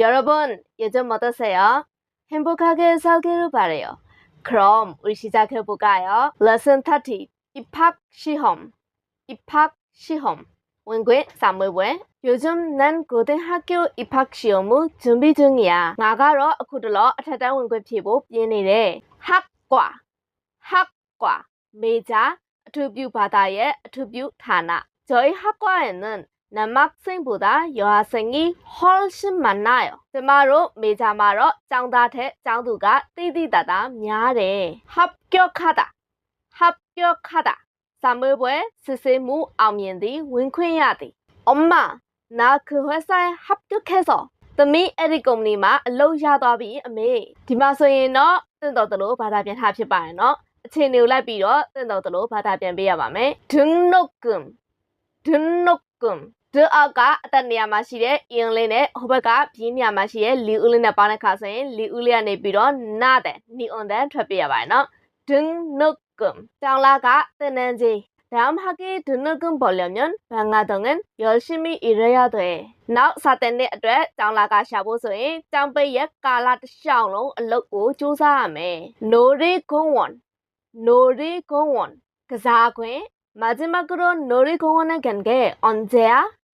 여러분, 요즘 어떠세요? 행복하게 살기를 바래요. 그럼 우리 시작해 볼까요? Lesson 30. 입학 시험. 입학 시험. 원고의 사무회. 요즘 난 고등학교 입학 시험을 준비 중이야. 나가러 구들러 타다 원고 피고 예니래. 학과. 학과. 매자. 투뷰 바다의 투뷰 타나. 저희 학과에는 နမတ်စင်ဘူတာယောဟစင်ကြီးဟောလ်ရှင်မနာယောကျမတို့မေဂျာမှာတော့ចောင်းသားထက်ចောင်းသူကတိတိတတ်တာများတယ်ဟပ်ကျော်ခါတာဟပ်ကျော်ခါတာစာမွေးပွဲစစ်စစ်မှုအောင်မြင်သည်ဝင်ခွင့်ရသည်အမနာခဟဆိုင်ဟပ်ကျော်ခဲစောသမီးအဲ့ဒီကုမ္ပဏီမှာအလုပ်ရသွားပြီအမေဒီမှာဆိုရင်တော့တင့်တော်တလို့ဘာသာပြန်ထားဖြစ်ပါရဲ့နော်အချိန်တွေကိုလိုက်ပြီးတော့တင့်တော်တလို့ဘာသာပြန်ပေးရပါမယ်ဒွန်းနုတ်ကွမ်ဒွန်းနုတ်ကွမ် ဒင်းအောက်ကအတက်နေရာမှာရှိတဲ့အင်းလင်းနဲ့ဟိုဘက်ကပြင်းနေရာမှာရှိတဲ့လီဦးလင်းနဲ့ပေါင်းတဲ့ခါဆိုရင်လီဦးလေးကနေပြီးတော့နာတဲ့နီအွန်တန်ထွက်ပြရပါတယ်နော်ဒင်းနုတ်ကမ်တောင်လာကတင်းနန်းကြီး다음학기듣는건보려면방과동은열심히일해야돼နောက်စာတင်တဲ့အတွက်ကျောင်းလာကရှာဖို့ဆိုရင်ကျောင်းပိတ်ရကာလတစ်လျှောက်လုံးအလုပ်ကိုစူးစမ်းရမယ်။ Nori Gowon Nori Gowon ကစားခွင့်마지막으로 놀이공원에 간게 언제 야?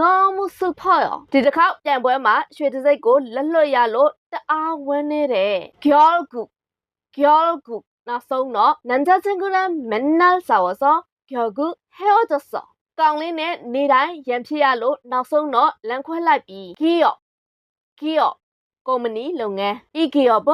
너무 슬퍼요 ဒီတစ်ခါပြန်ပွဲမှာရွှေတံဆိပ်ကိုလက်လွတ်ရလို့တအားဝမ်းနေတယ် 결국 결국နောက်ဆုံးတော့ 남자친구랑 맨날 싸워서 결국 헤어졌어 ကောင်လေးနဲ့နေတိုင်းရန်ဖြစ်ရလို့နောက်ဆုံးတော့လမ်းခွဲလိုက်ပြီ 기업 기업 ကုမ္ပဏီလုပ်ငန်း 이 기업은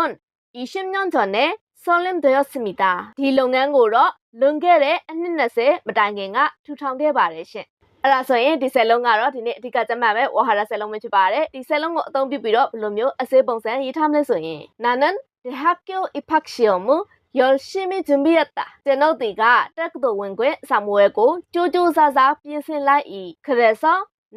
20년 전에 설립되었습니다. ဒီလုပ်ငန်းကိုတော့လွန်ခဲ့တဲ့အနှစ်20မတိုင်ခင်ကထူထောင်ခဲ့ပါတယ်ရှင်။ အဲ့ဒါဆိုရင်ဒီဆယ်လုံးကတော့ဒီနေ့အဓိကကျမှတ်ပဲဝါဟာရဆယ်လုံးပဲဖြစ်ပါတယ်။ဒီဆယ်လုံးကိုအသုံးပြုပြီးတော့ဘယ်လိုမျိုးအစေးပုံစံရေးထားမလဲဆိုရင်나는 대학교 입학 시험을 열심히 준비했다. ကျွန်ုပ်ဒီကတက္ကသိုလ်ဝင်ခွင့်စာမွေးကိုကြိုးကြိုးစားစားပြင်ဆင်လိုက်၏။ 그래서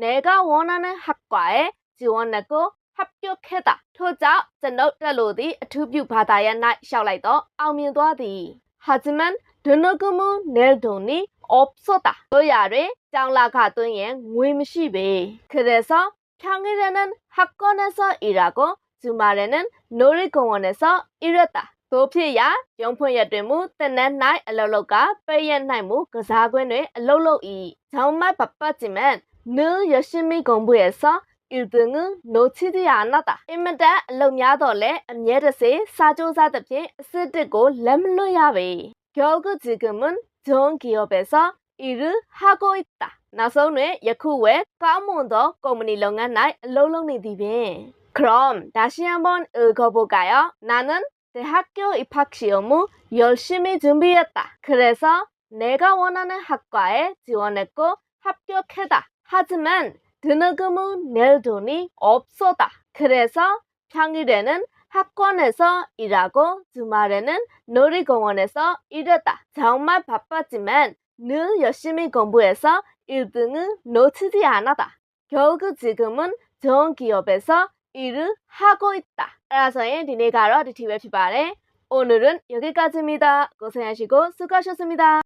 내가 원하는 학과에 지원했고 합격했다. ထို့ကြောင့်ကျွန်ုပ်တက်လို့သည့်အထူးပြုဘာသာရပ်၌ရှောက်လိုက်တော့အောင်မြင်သွားသည် 하지만 등록금은 낼 돈이 없었다. 로야를 장락하던 예 무임시비. 그래서 평일에는 학원에서 일하고 주말에는 놀이공원에서 일했다. 도피야 영풍야 되무 뜨는 날 알로로가 빼연 날무 그사관을 알로로이. 정말 바빴지만 늘 열심히 공부해서 1등은 놓치지 않았다. 이만다 알로냐도래 암예르세 사조사답게 스드고 렘로야베. 결국 지금은 좋은 기업에서 일을 하고 있다. နောက်ဆုံးတွင်ယခုဝဲကောင်းမွန်သောကုမ္ပဏီလုပ်ငန်း၌အလုပ်လုပ်နေသည်ဖြင့် 그럼 다시 한번 읽어볼까요? 나는 대학교 입학 시험을 열심히 준비했다. 그래서 내가 원하는 학과에 지원했고 합격했다. 하지만 등록금은 낼 돈이 없었다. 그래서 평일에는 학원에서 일하고 주말에는 놀이공원에서 일했다. 정말 바빴지만 늘 열심히 공부해서 1등을 놓치지 않았다. 결국 지금은 좋은 기업에서 일을 하고 있다. 따라서의 니네가로 디티웹 시발에 오늘은 여기까지입니다. 고생하시고 수고하셨습니다.